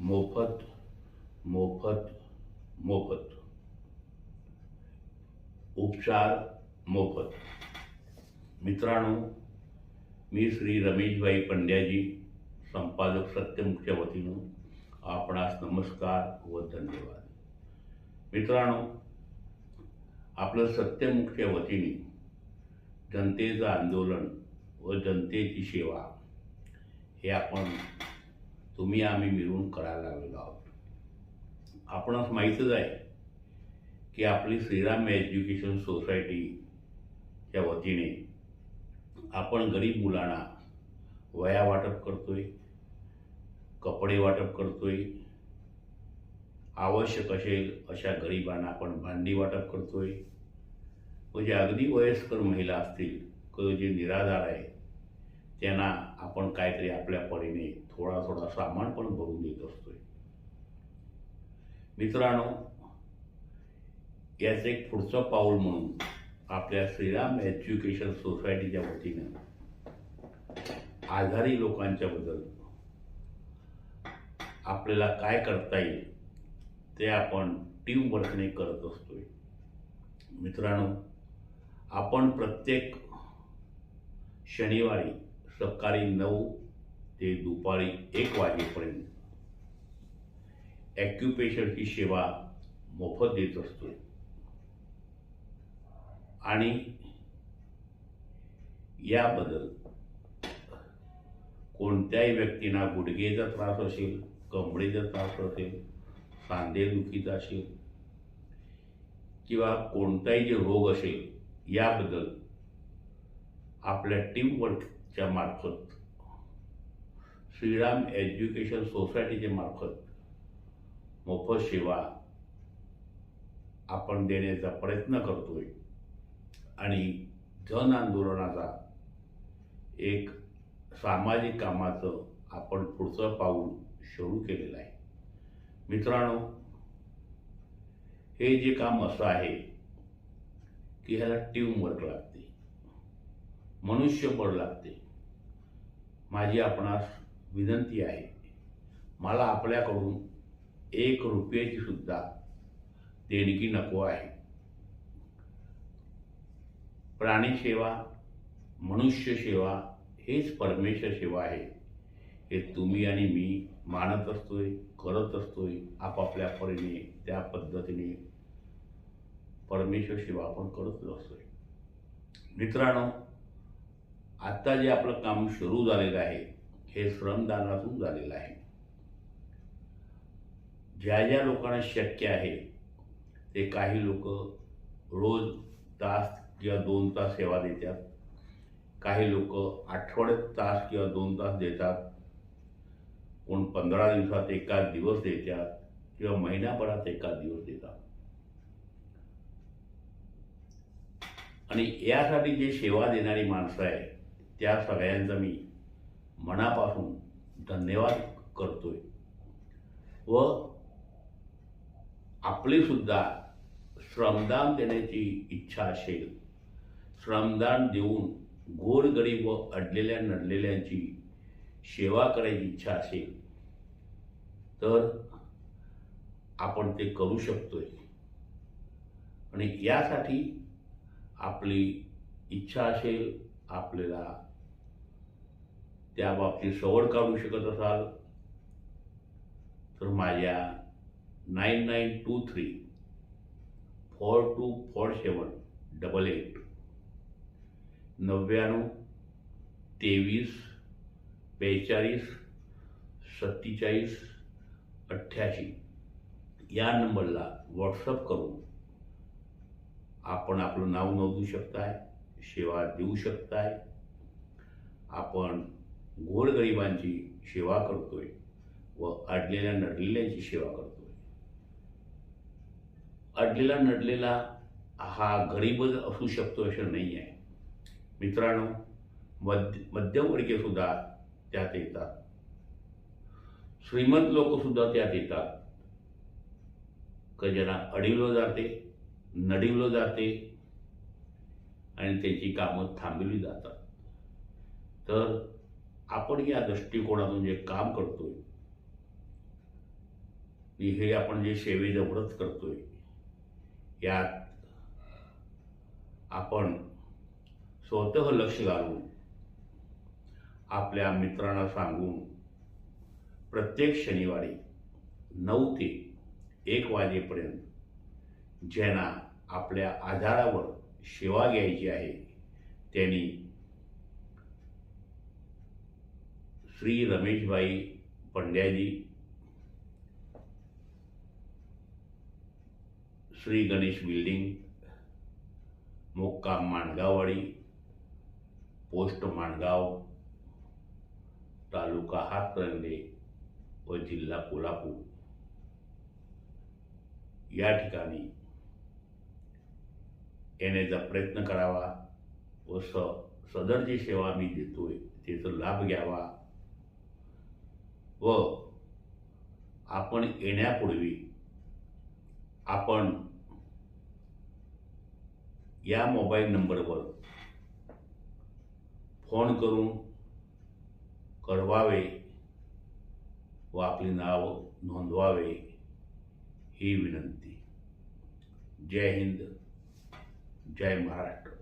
मोफत मोफत मोफत. उपचार मोफत. मित्रांनो मी श्री रमेशभाई पंड्याजी संपादक सत्यमुखच्या वतीनं आपणास नमस्कार व धन्यवाद. मित्रांनो आपलं सत्यमुखच्या वतीने जनतेचं आंदोलन व जनतेची सेवा हे आपण तुम्ही आम्ही मिळून करायला लागलेलो आहोत. आपणास माहीतच आहे की आपली श्रीराम एज्युकेशन सोसायटीच्या वतीने आपण गरीब मुलांना वया वाटप करतोय कपडे वाटप करतोय आवश्यक असेल अशा गरिबांना आपण भांडी वाटप करतोय. आहे म्हणजे अगदी वयस्कर महिला असतील किंवा जे निराधार आहे त्यांना आपण काहीतरी आपल्या परीने थोडा थोडा सामान पण भरून देत असतोय. मित्रांनो याचं एक पुढचं पाऊल म्हणून आपल्या श्रीराम एज्युकेशन सोसायटीच्या वतीनं आजारी लोकांच्या बद्दल आपल्याला काय करता येईल ते आपण टीम वर्कने करत असतोय. मित्रांनो आपण प्रत्येक शनिवारी सकाळी नऊ ते दुपारी एक वाजेपर्यंत. ॲक्युपेशनची सेवा मोफत देत असतो. आणि याबद्दल कोणत्याही व्यक्तींना गुडघेचा त्रास असेल कमरेचा त्रास असेल सांधेदुखीचा असेल किंवा कोणताही जे रोग असेल याबद्दल आपल्या च्या मार्फत. श्रीराम एज्युकेशन सोसायटीच्या मार्फत मोफत सेवा आपण देण्याचा प्रयत्न करतोय. आणि जन आंदोलनाचा एक सामाजिक कामाचं आपण पुढचं पाऊल सुरू केलेलं आहे. मित्रांनो हे जे काम असं आहे की ह्याला टीमवर्क लागते. मनुष्यबळ लागते. माझी आपणास विनंती आहे. मला आपल्याकडून एक रुपयाची सुद्धा देणगी नको आहे. प्राणीसेवा मनुष्य सेवा हेच परमेश्वर सेवा आहे. हे तुम्ही आणि मी मानत असतोय करत असतोय आपापल्या परीने त्या पद्धतीने परमेश्वर सेवा आपण करत असतोय. मित्रांनो आता जे आपलं काम सुरू झालेलं आहे हे श्रमदानातून झालेलं आहे. ज्या ज्या लोकांना शक्य आहे ते काही लोक रोज तास किंवा दोन तास सेवा देतात. काही लोक आठवड्यात तास किंवा दोन तास देतात. कोण पंधरा दिवसात एकाच दिवस देतात किंवा महिन्याभरात एकाच दिवस देतात. आणि यासाठी जे सेवा देणारी माणसं आहे त्या सगळ्यांचा मी मनापासून धन्यवाद करतोय. व आपली सुद्धा श्रमदान देण्याची इच्छा असेल श्रमदान देऊन गोरगरीब व अडलेल्या नडलेल्यांची सेवा करायची इच्छा असेल तर आपण ते करू शकतोय. आणि यासाठी आपली इच्छा असेल आपल्याला त्या बाबतीत सवड काढू शकत असाल तर माझ्या nine nine two three four two four seven double eight नव्याण्णव तेवीस बेचाळीस सत्तेचाळीस अठ्ठ्याऐंशी या नंबरला व्हॉट्सअप करून आपण आपलं नाव नोंदवू शकताय सेवा देऊ शकताय. आपण गोरगरिबांची सेवा करतोय व अडलेल्या नडलेल्यांची सेवा करतोय. अडलेला नडलेला हा गरीबच असू शकतो असं नाही आहे मित्रांनो मध्य मध्यमवर्गीय सुद्धा त्यात येतात. श्रीमंत लोक सुद्धा त्यात येतात. का ज्यांना अडवलं जाते नडिवलं जाते आणि त्याची कामं थांबवली जातात. तर आपण या दृष्टिकोनातून जे काम करतोय आणि हे आपण जे सेवेचं व्रत करतोय यात आपण स्वतः लक्ष घालून आपल्या मित्रांना सांगून प्रत्येक शनिवारी नऊ ते एक वाजेपर्यंत ज्यांना आपल्या आधारावर सेवा घ्यायची आहे त्यांनी श्री रमेशबाई पंड्याजी श्री गणेश बिल्डिंग मुक्काम माणगाववाडी पोस्ट माणगाव तालुका हातकणंगले व जिल्हा कोल्हापूर. या ठिकाणी येण्याचा प्रयत्न करावा व स सदर जी सेवा मी देतोय त्याचा लाभ घ्यावा. व आपण येण्यापूर्वी आपण या मोबाईल नंबरवर फोन करून कळवावे व आपले नाव नोंदवावे ही विनंती. जय हिंद जय महाराष्ट्र.